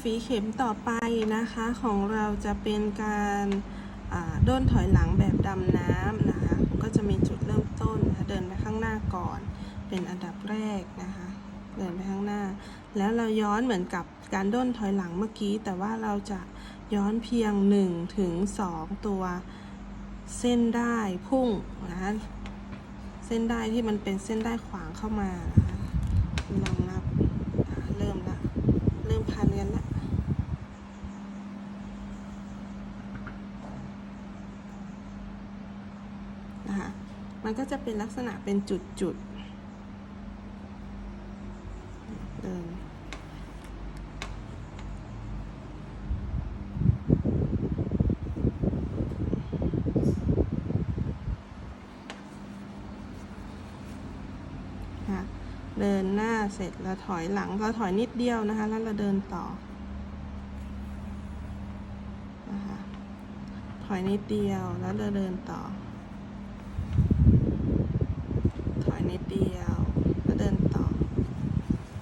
ฝีเข็มต่อไปนะคะ ของเราจะเป็นการด้นถอยหลังแบบดำน้ำนะคะ ก็จะมีจุดเริ่มต้นเดินไปข้างหน้าก่อน เป็นอันดับแรกนะคะ เดินไปข้างหน้า แล้วเราย้อนเหมือนกับการด้นถอยหลังเมื่อกี้ แต่ว่าเราจะย้อนเพียง1ถึง2ตัวเส้นได้พุ่งนะคะเส้นได้ที่มันเป็นเส้นได้ขวางเข้ามานะคะลองนับอะเริ่มละ เริ่มพันกันละ นะคะมันก็จะเป็นลักษณะเป็นจุดๆเดินค่ะเดินหน้าเสร็จแล้วถอยหลังเราถอยนิดเดียวนะคะ แล้วเราเดินต่อนะคะถอยนิดเดียวแล้วเราเดินต่อ ถอยนิดเดียวแล้วเดินต่อ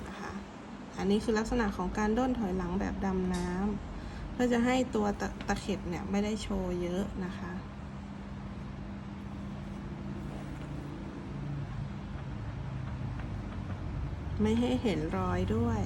นะคะ อันนี้คือลักษณะของการด้นถอยหลังแบบดำน้ำเพื่อจะให้ตัวตะตะเข็บเนี่ยไม่ได้โชว์เยอะนะคะไม่ให้เห็นรอยด้วย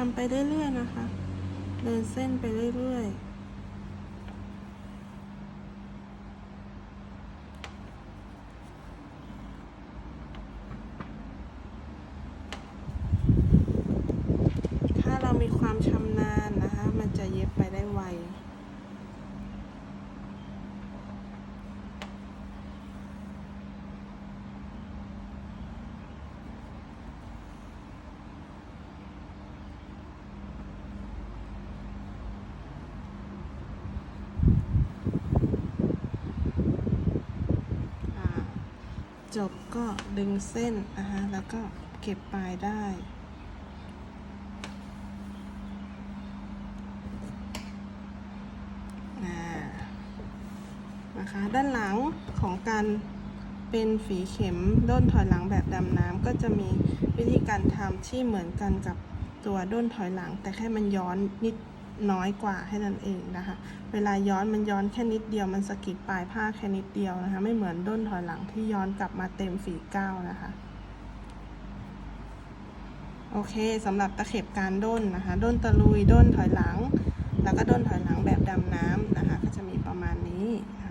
ทำไปเรื่อยๆนะคะ เดินเส้นไปเรื่อยๆถ้าเรามีความชำนาญนะคะ มันจะเย็บไปได้ไว อ่า จบก็ดึงเส้นนะคะแล้วก็เก็บปลายได้อ่นะคะ ด้านหลังของการเป็นฝีเข็มด้นถอยหลังแบบดำน้ำก็จะมีวิธีการทำที่เหมือนกันกับตัวด้นถอยหลัง แต่แค่มันย้อนนิด น้อยกว่าแค่นั้นเองนะคะ เวลาย้อนมันย้อนแค่นิดเดียวมันสกิดปลายผ้าแค่นิดเดียวนะคะ ไม่เหมือนด้นถอยหลังที่ย้อนกลับมาเต็มฝีก้าวนะคะโอเคสำหรับตะเข็บการด้นนะคะ ด้นตะลุยด้นถอยหลัง แล้วก็ด้นถอยหลังแบบดำน้ำนะคะ ก็จะมีประมาณนี้นะ